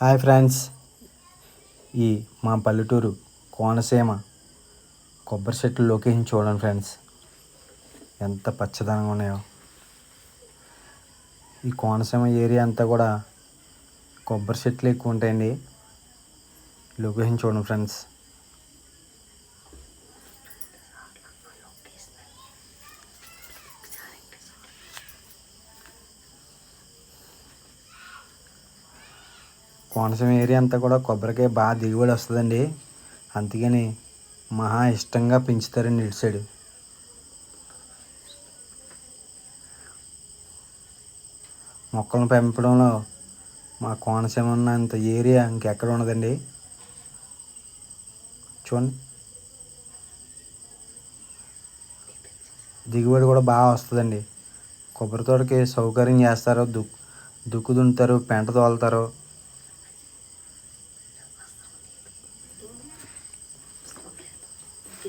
Hi friends. ఈ మా పల్లెటూరు కోనసీమ కొబ్బరి చెట్లు లొకేషన్ చూడండి ఫ్రెండ్స్. ఎంత పచ్చదనంగా ఉన్నాయో. ఈ కోనసీమ ఏరియా అంతా కూడా కొబ్బరి చెట్లు ఎక్కువ ఉంటాయండి. లొకేషన్ చూడండి ఫ్రెండ్స్. కోనసీమ ఏరియా అంతా కూడా కొబ్బరికాయ బాగా దిగుబడి వస్తుందండి. అందుకని మహా ఇష్టంగా పెంచుతారండి ఇటు సైడ్. మొక్కలను పెంపడంలో మా కోనసీమ ఉన్నంత ఏరియా ఇంకెక్కడ ఉండదండి. చూడండి. దిగుబడి కూడా బాగా వస్తుందండి. కొబ్బరి తోటకి సౌకర్యం చేస్తారు. దుక్కు దుక్కు దున్నుతారు పెంట తోలుతారు. ఈ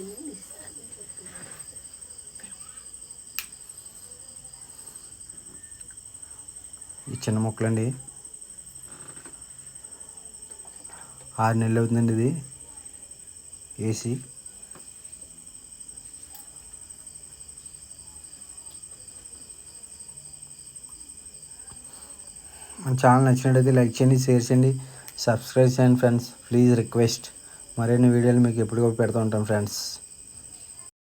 చిన్న మొక్కలండి. ఆరు నెలలు అవుతుందండి ఇది. ఏసీ. మన ఛానల్ నచ్చినట్టయితే లైక్ చేయండి షేర్ చేయండి సబ్స్క్రైబ్ చేయండి ఫ్రెండ్స్. Please request. మరిన్ని వీడియోలు మీకు ఎప్పటికప్పుడు పెడుతూ ఉంటాను ఫ్రెండ్స్